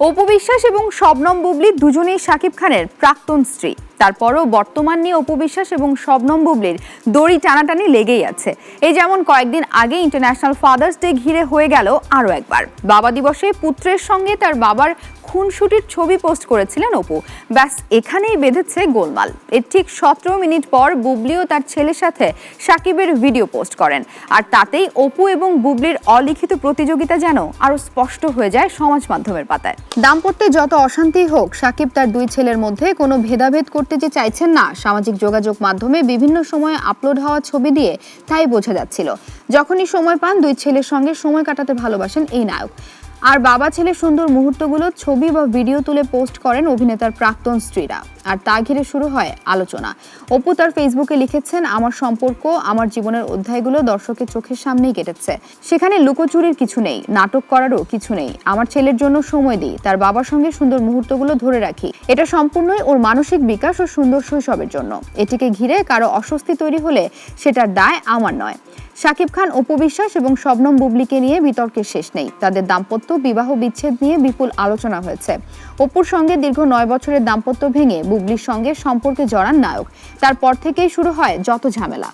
অপু বিশ্বাস এবং শবনম বুবলি দুজনেই শাকিব খানের প্রাক্তন স্ত্রী। তারপরও বর্তমান নিয়ে অপু বিশ্বাস এবং শবনম বুবলির দড়ি টানাটানি লেগেই আছে। এই যেমন কয়েকদিন আগে ইন্টারন্যাশনাল ফাদার্স ডে ঘিরে হয়ে গেল আরও একবার। বাবা দিবসে পুত্রের সঙ্গে তার বাবার খুনসুটির ছবি পোস্ট করেছিলেন অপু। ব্যাস, এখানেই বেঁধেছে গোলমাল। এর ঠিক সতেরো মিনিট পর বুবলিও তার ছেলের সাথে সাকিবের ভিডিও পোস্ট করেন। আর তাতেই অপু এবং বুবলির অলিখিত প্রতিযোগিতা যেন আরও স্পষ্ট হয়ে যায় সমাজ মাধ্যমের পাতায়। দাম্পত্যে যত অশান্তি হোক, সাকিব তার দুই ছেলের মধ্যে কোনো ভেদাভেদ করতে যে চাইছেন না সামাজিক যোগাযোগ মাধ্যমে বিভিন্ন সময়ে আপলোড হওয়া ছবি দিয়ে, তাই বোঝা যাচ্ছিল। যখনই সময় পান দুই ছেলের সঙ্গে সময় কাটাতে ভালোবাসেন এই নায়ক। আর বাবা ছেলে সুন্দর মুহূর্তগুলো ছবি বা ভিডিও তুলে পোস্ট করেন অভিনেতার প্রাক্তন স্ত্রীরা। আর তা ঘিরে শুরু হয় আলোচনা। অপু তার ফেসবুকে লিখেছেন, আমার সম্পর্ক, আমার জীবনের অধ্যায়গুলো দর্শকের চোখের সামনেই কেটেছে। সেখানে লুকোচুরির কিছু নেই, নাটক করারও কিছু নেই। আমার ছেলের জন্য সময় দিই, তার বাবার সঙ্গে সুন্দর মুহূর্তগুলো ধরে রাখি। এটা সম্পূর্ণই ওর মানসিক বিকাশ ও সুন্দর শৈশবের জন্য। এটিকে ঘিরে কারও অস্বস্তি তৈরি হলে সেটার দায় আমার নয়। শাকিব খান উপবিশ্বাস বিশ্বাস এবং শবনম বুবলিকে নিয়ে বিতর্কের শেষ নেই। তাদের দাম্পত্য বিবাহ বিচ্ছেদ নিয়ে বিপুল আলোচনা হয়েছে। অপুর সঙ্গে দীর্ঘ নয় বছরের দাম্পত্য ভেঙে বুবলির সঙ্গে সম্পর্কে জড়ান নায়ক। তারপর থেকেই শুরু হয় যত ঝামেলা।